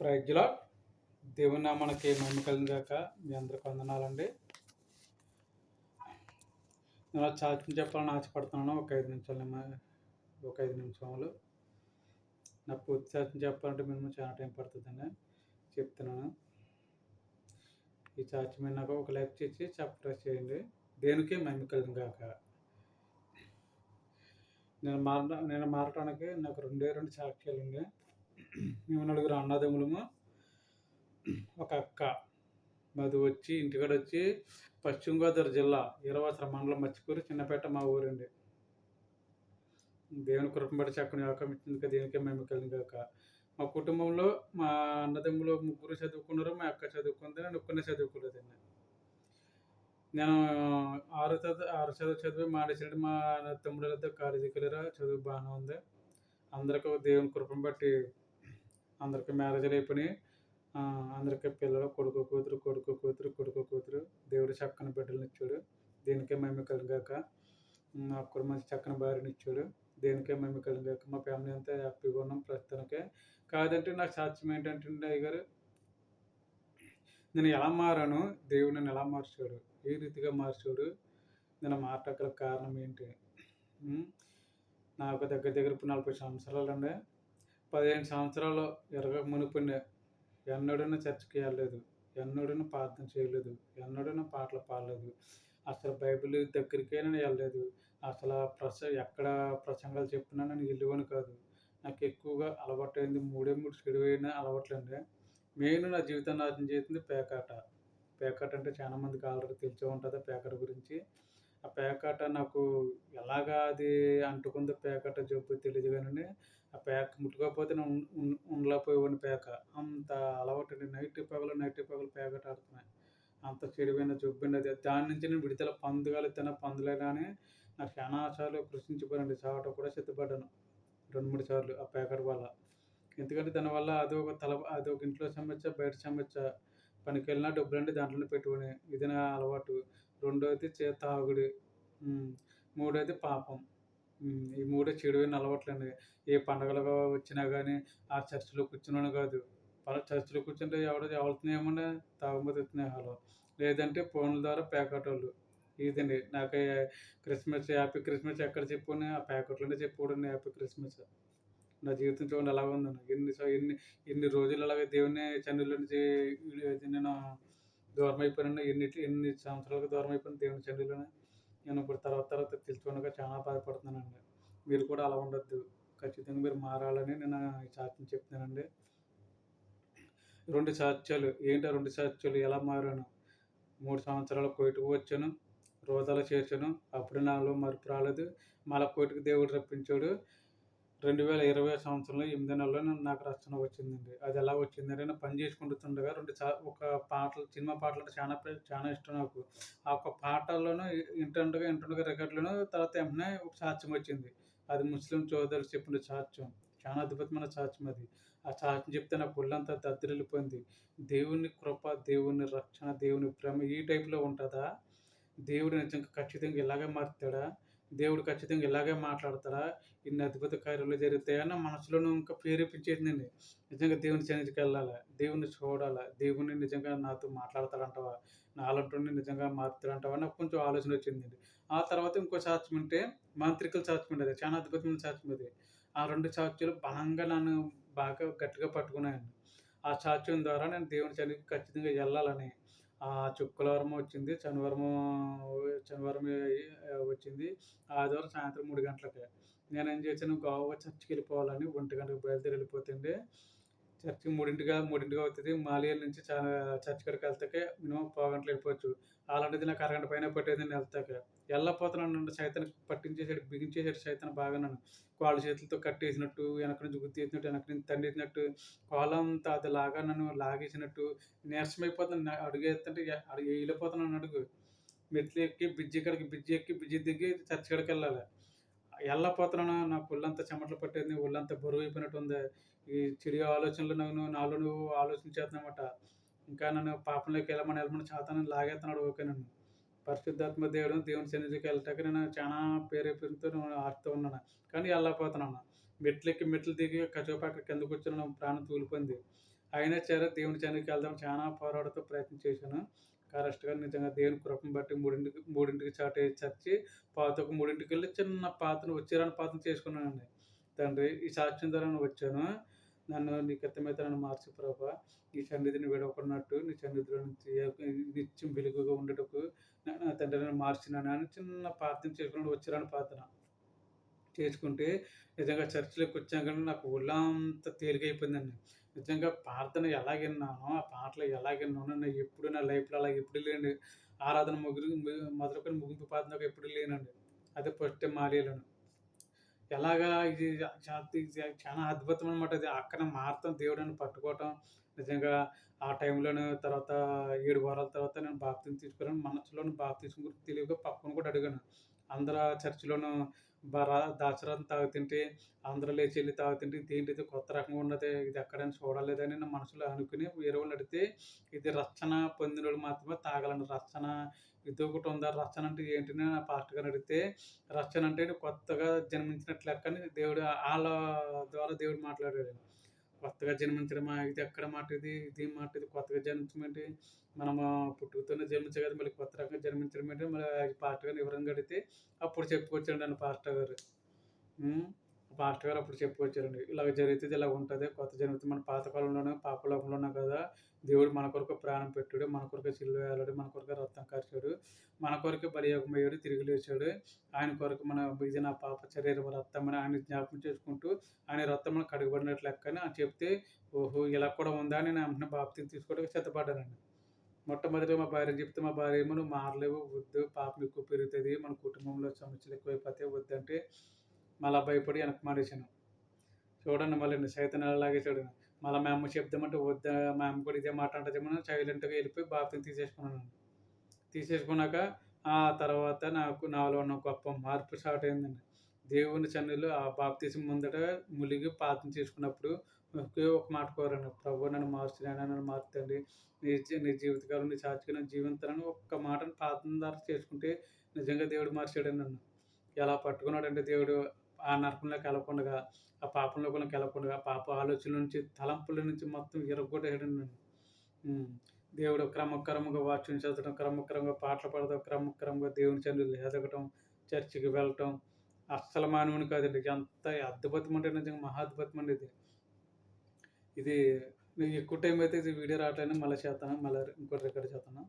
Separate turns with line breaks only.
ప్రైజ్లో దేవుని మనకి మహిమ కలిగాక మీ అందరికి వందనాలండి. నేను చాచి చెప్పాలని ఆశపడుతున్నాను. ఒక ఐదు నిమిషాలు ఒక ఐదు నిమిషాలు నా పూర్తి చాచి చెప్పాలంటే మేము చాలా టైం పడుతుందండి. చెప్తున్నాను. ఈ చాచి మీద నాకు ఒక లైక్ చేసి సబ్స్క్రైబ్ చేయండి. దేనికి మహిమ కలిగాక నేను మార నేను మారటానికి నాకు రెండే రెండు సాక్ష్యాలు ఉన్నాయి మేము నలుగురు అన్నదమ్ములము. ఒక అక్క మాది వచ్చి ఇంటికాడ వచ్చి పశ్చిమ గోదావరి జిల్లా ఇరవసర మండలం మచ్చిపూరి చిన్నపేట మా ఊరండి. దేవుని కృపంబడి బట్టి చక్కని అవకాశం ఇచ్చింది కదా దేనికే మేము కలిగాక మా కుటుంబంలో మా అన్నదమ్ములు ముగ్గురు చదువుకున్నారు మా అక్క చదువుకుంది నేను ఒక్కనే చదువుకోలేదండి. నేను ఆరు చదువు ఆరు చదువు చదివి మానేసాడు మా తమ్ముడు కాలేజీకి వెళ్ళారా చదువు బాగానే ఉంది. అందరికీ దేవుని కృపను బట్టి అందరికి మ్యారేజ్లు అయిపోయినాయి. అందరికీ పిల్లలు కొడుకు కూతురు కొడుకు కూతురు కొడుకు కూతురు. దేవుడు చక్కని బిడ్డలను ఇచ్చాడు. దేనికే మేము కలిగాక? నాకు కూడా మంచి చక్కని భార్యని ఇచ్చాడు. దేనికే మేము కలిగాక? మా ఫ్యామిలీ అంతా హ్యాపీగా ఉన్నాం ప్రస్తుతానికే. కాదంటే నాకు సాధ్యం ఏంటంటే అయ్యగారు నేను ఎలా మారాను దేవుడు నన్ను ఎలా మార్చాడు ఏ రీతిగా మార్చాడు నేను మాట్లాడగల కారణం ఏంటి? నాకు దగ్గర దగ్గర ఇప్పుడు నలభై సంవత్సరాలు అండి. పదిహేను సంవత్సరాలు ఎరగక మునిపోయిన ఎన్నడూనూ చర్చికి వెళ్ళలేదు. ఎన్నడూనూ ప్రార్థన చేయలేదు. ఎన్నడూనూ పాటలు పాడలేదు. అసలు బైబిల్ దగ్గరికే నేను వెళ్ళలేదు. అసలు ప్రస ఎక్కడ ప్రసంగాలు చెప్పినా నేను వెళ్ళివని కాదు. నాకు ఎక్కువగా అలవాటు అయింది మూడే మూడు చెడువైన అలవాట్లండి. మెయిన్ నా జీవితాన్ని నాశనం చేసింది పేకాట. పేకాట అంటే చాలామందికి ఆల్రెడీ తెలిసే ఉంటుంది. పేకాట గురించి ఆ పేకాట నాకు ఎలాగా అది అంటుకుందో పేకాట జబ్బు తెలియదు కానీ ఆ పేక ముట్టుకోకపోతే నేను ఉండలేకపోయేవాడిని పేక. అంత అలవాటు నైట్ పగలు నైట్ పగలు పేకాట ఆడుతున్నాయి అంత చెడిపోయిన జబ్బింది దాని నుంచి నేను విడుదల పొందగలుగుతాను పొందలేదా అని నాకు చాలా సార్లు కృషించిపోయానండి. చావటం కూడా సిద్ధపడ్డాను. రెండు మూడు సార్లు ఆ పేకట వల్ల. ఎందుకంటే దానివల్ల అది ఒక తల అది ఒక ఇంట్లో సమస్య బయట సమస్య. పనికి వెళ్ళినా డబ్బులు అంటే దాంట్లోనే పెట్టుకుని ఇది నా అలవాటు. రెండోది చే తాగుడు మూడోది పాపం. ఈ మూడే చెడువైన అలవాట్లండి ఏ పండగలుగా వచ్చినా కానీ ఆ చర్చిలో కూర్చున్నాను కాదు. చర్చిలో కూర్చుంటే ఎవడో ఎవరితో ఏమన్నా తాగుమతి స్నేహాలు లేదంటే ఫోన్ల ద్వారా ప్యాకెట్లు ఇదండి నాకు క్రిస్మస్ హ్యాపీ క్రిస్మస్ ఎక్కడ చెప్పుకుని ఆ ప్యాకెట్లోనే చెప్పుకోండి హ్యాపీ క్రిస్మస్. నా జీవితం చూడండి ఎలా ఉందండి ఎన్ని ఎన్ని ఎన్ని రోజులు అలాగే దేవుని చంద్రుల నుంచి నేను దూరం అయిపోయినా ఎన్ని ఎన్ని సంవత్సరాలకు దూరం అయిపోయిన దేవుని చంద్రులను నేను ఇప్పుడు తర్వాత తర్వాత తెలుసుకోనగా చాలా బాధపడుతున్నానండి. మీరు కూడా అలా ఉండొద్దు. ఖచ్చితంగా మీరు మారాలని నేను ఈ సాక్ష్యం చెప్తున్నానండి. రెండు సాక్ష్యాలు. ఏంటి రెండు సాక్ష్యాలు? ఎలా మారాను? మూడు సంవత్సరాల కోయిటుకు వచ్చాను. రోజాలు చేశాను అప్పుడు నాలో మరుపు రాలేదు. మళ్ళీ కోటికి దేవుడు రప్పించాడు. రెండు వేల ఇరవై సంవత్సరంలో ఎనిమిది నెలలో నాకు రచన వచ్చిందండి. అది ఎలా వచ్చిందంటే నేను పని చేసుకుంటుండగా రెండు ఒక పాటలు సినిమా పాటలు అంటే చాలా చాలా ఇష్టం నాకు. ఆ ఒక పాటల్లోనూ ఇంటుండగా ఇంటుండగా రికార్డులను తర్వాత వెంటనే ఒక సాక్ష్యం వచ్చింది. అది ముస్లిం సోదరులు చెప్పిన సాక్ష్యం. చాలా అద్భుతమైన సాక్ష్యం అది. ఆ సాక్ష్యం చెప్తే నాకు ఒళ్ళంతా దద్దరిల్లిపోయింది. దేవుని కృప దేవుని రక్షణ దేవుని ప్రేమ ఈ టైప్లో ఉంటుందా? దేవుడు నిజంగా ఖచ్చితంగా ఇలాగే మారుతాడా? దేవుడు ఖచ్చితంగా ఇలాగే మాట్లాడతారా ఇన్ని అద్భుత కార్యాలు జరుగుతాయన్న మనసులోనూ ఇంకా ప్రేరేపించేసిందండి. నిజంగా దేవుని సన్నిధికి వెళ్ళాలి? దేవుని చూడాలా? దేవుని నిజంగా నాతో మాట్లాడతాడంటావా? నాలంటుండి నిజంగా మారుతాడంటావా? నాకు కొంచెం ఆలోచన వచ్చిందండి. ఆ తర్వాత ఇంకో సాక్ష్యం అంటే మాంత్రికల సాక్ష్యం అది చాలా అద్భుతమైన సాక్ష్యం అది. ఆ రెండు సాక్ష్యాలు బలంగా నన్ను బాగా గట్టిగా పట్టుకున్నాయండి. ఆ సాక్ష్యం ద్వారా నేను దేవుని సన్నిధికి ఖచ్చితంగా వెళ్ళాలని శుక్రవారం వచ్చింది శనివారం శనివారం వచ్చింది. ఆదివారం సాయంత్రం మూడు గంటలకి. నేను ఏం చేశాను గోవా చర్చికి వెళ్ళిపోవాలని ఒంటి గంటకు బయలుదేరి వెళ్ళిపోతుండే చర్చి మూడింటిగా మూడింటిగా అవుతుంది. మాలియల్ నుంచి చాలా చర్చి కడికి వెళ్తాకే మినిమం పావు గంటలు వెళ్ళిపోవచ్చు. అలాంటిది నాకు అరగంట పైన పట్టేది నేను వెళ్ళపోతున్నాను సైతం పట్టించేసాడు బిగించేసాడు సైతం బాగా నన్ను. కాళ్ళ చేతులతో కట్టేసినట్టు వెనక నుంచి గుర్తేసినట్టు వెనక నుంచి తండేసినట్టు కాలంతా అది లాగా నన్ను లాగేసినట్టు నీరసమైపోతున్నాను అడుగు వేస్తుంటే అడుగు వెళ్ళిపోతున్నాను అడుగు. మెట్లు ఎక్కి బ్రిడ్జి కడికి బ్రిడ్జి ఎక్కి బ్రిడ్జి దిగి చర్చ్ వెళ్ళాలి. వెళ్ళపోతున్నాను నాకు ఒళ్ళంతా చెమటలు పట్టేది ఒళ్ళంతా బరువు అయిపోయినట్టు ఉంది. ఈ చెడు ఆలోచనలు నన్ను నాలో నువ్వు ఆలోచించేస్తున్నమాట ఇంకా నన్ను పాపంలోకి వెళ్ళమని వెళ్ళమని చేతాను లాగేస్తున్నాడు ఓకే నన్ను. పరిశుద్ధాత్మ దేవుడు దేవుని సన్నిధికి వెళ్ళటాక నేను చాలా పేరేపుతో ఆడుతూ ఉన్నాను. కానీ వెళ్ళకపోతున్నాను మెట్లెక్కి మెట్లు దిగి కచోపాక కిందకు వచ్చిన ప్రాణం తూలిపోయింది. అయినా సరే దేవుని సన్నిధికి వెళ్దాం చాలా పోరాడుతూ ప్రయత్నం చేశాను. కరెక్ట్గా నిజంగా దేవుని కృపను బట్టి మూడింటికి మూడింటికి చాటే చచ్చి పాతకు మూడింటికి వెళ్ళి చిన్న పాతను వచ్చేరాని పాత్రను చేసుకున్నానండి. తండ్రి ఈ సాక్ష్యం ద్వారా నేను వచ్చాను. నన్ను నీ కిత్తమైతే నన్ను మార్చు ప్రభా. నీ సన్నిధిని విడవకున్నట్టు నీ సన్నిధిలో నుంచి నిత్యం వెలుగుగా ఉండటకు నా తండ్రి నన్ను మార్చినాను అని చిన్న ప్రార్థన చేసుకుని వచ్చిరాని ప్రార్థన చేసుకుంటే నిజంగా చర్చిలోకి వచ్చాక నాకు ఒళ్ళంతా తేలికైపోయిందండి. నిజంగా ప్రార్థన ఎలా విన్నానో ఆ పాటలు ఎలా విన్నానో నేను ఎప్పుడు నా లైఫ్లో అలా ఎప్పుడు లేని ఆరాధన ముగ్గురు మొదలుకొని ముగింపు ప్రార్థన ఎప్పుడు లేనండి. అదే ఫస్ట్ టైం ఎలాగా ఇది చాలా అద్భుతం అనమాట అది అక్కడ మారతం దేవుడిని పట్టుకోవటం. నిజంగా ఆ టైంలోనే తర్వాత ఏడు వారాల తర్వాత నేను బాప్తిని తీసుకున్నాను మనసులోని బాప్తిజం గురించి తెలియక పక్కన కూడా అడిగాను. అందరు చర్చిలోను బరా దాసరాన్ని తాగుతుంటే అందరూ లేచి వెళ్ళి తాగుతుంటే ఇదేంటిది కొత్త రకంగా ఉన్నది ఇది ఎక్కడైనా చూడలేదని నా మనసులో అనుకుని వేరే వాళ్ళు అడిగితే ఇది రక్షణ పొందిన వాళ్ళు మాత్రమే తాగాలండి రక్షణ ఇది ఒకటి ఉందా రక్షణ అంటే ఏంటి నా పాస్టర్ గారు అడిగితే రక్షణ అంటే కొత్తగా జన్మించినట్లు లెక్కని దేవుడు వాళ్ళ ద్వారా దేవుడు మాట్లాడాడు. కొత్తగా జన్మించడమా? ఇది ఎక్కడ మాట ఇది? ఇది మాట ఇది కొత్తగా జన్మించడం ఏంటి మనము పుట్టుకతోనే జన్మించగలదు మళ్ళీ కొత్త రకంగా జన్మించడం ఏంటి మళ్ళీ పాస్టర్ గారిని వివరంగా అడిగితే అప్పుడు చెప్పుకొచ్చాడు అన్న పాస్టర్ గారు పాస్టర్ గారు అప్పుడు చెప్పుకొచ్చారండి. ఇలాగ జరిగితే ఇలా ఉంటుంది కొత్త జరుగుతుంది మన పాతకాలంలోనే పాపలోకంలో ఉన్నాం కదా దేవుడు మన కొరకు ప్రాణం పెట్టాడు మన కొరకు చిల్లు వేలాడు మన కొరకు రక్తం కార్చాడు మన కొరకు బలియోగమయ్యాడు తిరిగి లేచాడు. ఆయన కొరకు మన ఇది నా పాప శరీరం రక్తం అని ఆయన జ్ఞాపకం చేసుకుంటూ ఆయన రక్తం కడుగుబడినట్లు లెక్కని అని చెప్తే ఓహో ఇలా కూడా ఉందా అని నేను వెంటనే బాప్తిని తీసుకోవడానికి సిద్ధపడ్డానండి. మొట్టమొదటి మా భార్య చెప్తే మా భార్య ఏమో నువ్వు మారలేవు వద్దు పాపం ఎక్కువ పెరుగుతుంది మన కుటుంబంలో సమస్యలు ఎక్కువైపోతే వద్దంటే మళ్ళీ భయపడి వెనక్కి మానేశాను చూడండి మళ్ళీ సైతం అలాగే చూడండి. మళ్ళీ మా అమ్మ చెప్దామంటే వద్దా మా అమ్మ కూడా ఇదే మాట అంటే సైలెంట్గా వెళ్ళిపోయి బాప్తిని తీసేసుకున్నాను తీసేసుకున్నాక ఆ తర్వాత నాకు నాలో ఉన్న గొప్ప మార్పు స్టార్ట్ అయిందండి. దేవుని చన్నులు ఆ బాప్తీసం ముందట ములిగి పాతం చేసుకున్నప్పుడు ఒకే ఒక మాట కోరాను. ప్రభు నన్ను మార్చు నన్ను మార్చండి నీ నీ జీవితకాలం నీ సాక్షిగా జీవితాలను ఒక్క మాటను పాతం ద్వారా చేసుకుంటే నిజంగా దేవుడు మార్చాడు నన్ను. ఎలా పట్టుకున్నాడంటే దేవుడు ఆ నరకంలోకి వెళ్ళకుండా ఆ పాపంలోకి వెళ్ళకుండా పాప ఆలోచనల నుంచి తలంపుల నుంచి మొత్తం ఇరగొట్టేయడం దేవుడు క్రమక్రమంగా వాక్యం చదవడం క్రమక్రమంగా పాటలు పాడడం క్రమక్రమంగా దేవుని చంద్రులు ఎదగటం చర్చికి వెళ్ళటం అస్సలు మానవుని కాదండి. ఎంత అద్భుతం అంటే నిజంగా మహా అద్భుతం అండి ఇది. ఇది ఎక్కువ టైం అయితే ఇది వీడియో రావట్లేదు. మళ్ళీ చేస్తాను మళ్ళీ ఇంకోటి రికార్డ్ చేస్తాను